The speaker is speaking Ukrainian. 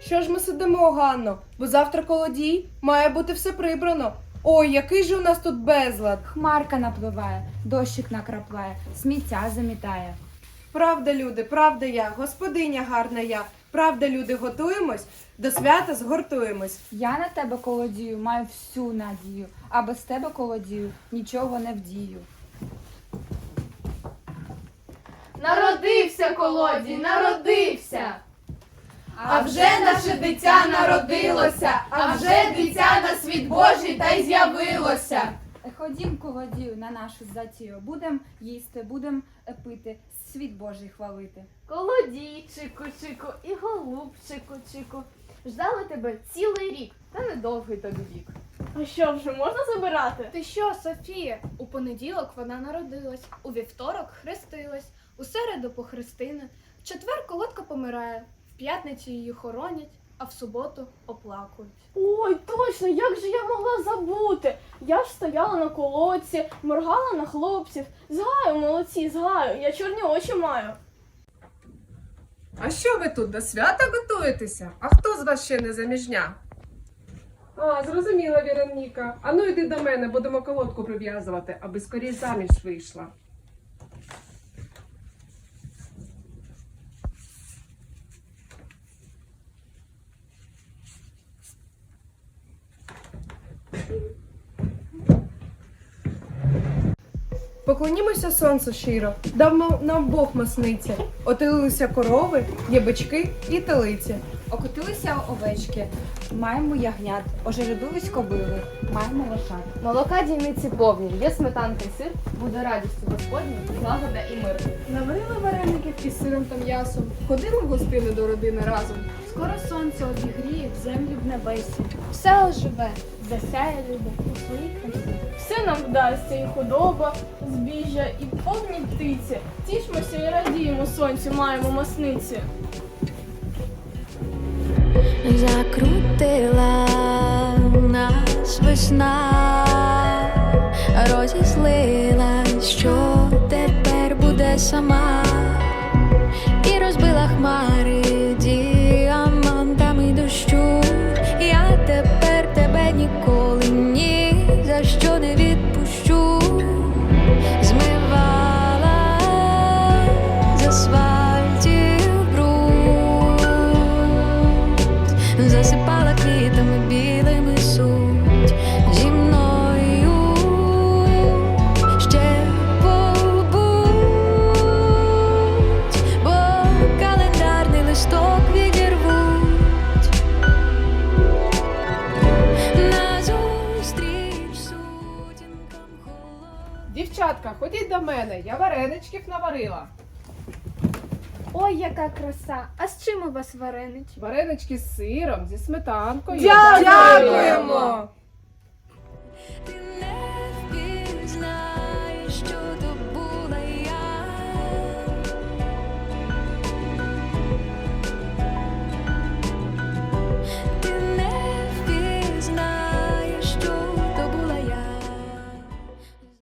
Що ж ми сидимо, Ганно? Бо завтра колодій має бути все прибрано. Ой, який же у нас тут безлад. Хмарка напливає, дощик накрапляє, сміття замітає. Правда, люди, правда я, господиня гарна я. Правда, люди, готуємось, до свята згортуємось. Я на тебе колодію, маю всю надію, а без тебе колодію нічого не вдію. Народився колодій, народився. А вже наше дитя народилося, а вже дитя на світ Божий та й з'явилося. Ходім колодію на нашу затію, будем їсти, будем е, пити, світ Божий хвалити. Колодійчику, чику і голубчику, чику. Ждали тебе цілий рік, та недовгий тобі вік. А що, вже можна забирати? Ти що, Софія? У понеділок вона народилась, у вівторок хрестилась, у середу похрестини, в четвер колодка помирає, п'ятницю її хоронять, а в суботу оплакують. Ой, точно, як же я могла забути? Я ж стояла на колодці, моргала на хлопців. Згаю, молодці, згаю, я чорні очі маю. А що ви тут до свята готуєтеся? А хто з вас ще не заміжня? А, зрозуміла, Віроніка. А ну йди до мене, будемо колодку прив'язувати, аби скоріш заміж вийшла. Поклонімося сонцю щиро, дав м- нам Бог масниці. Отилилися корови, ябички і телиці. Окотилися овечки, маємо ягнят, ожеребились кобили, маємо лошад. Молока дійниці повні, є сметанка й сир, буде радістю Господню, злагода і мир. Наварила вареників із сиром та м'ясом. Ходимо в гостини до родини разом. Скоро сонце обігріє землю в небесі, Все оживе. Засяє люди у своїй красі. Все нам вдасться, і худоба, збіжжя, і повні птиці. Тішмося і радіємо сонцю, маємо масниці. Закрутила нас весна, розізлила, що тепер буде сама, засипала квітами білими суть зі мною ще побудь, бо календарний листок відірвуть назустріч сутінкам холодним. Дівчатка, ходіть до мене, я вареничків наварила. Ой, яка краса! А з чим у вас варенички? Варенички з сиром, зі сметанкою. Дякуємо!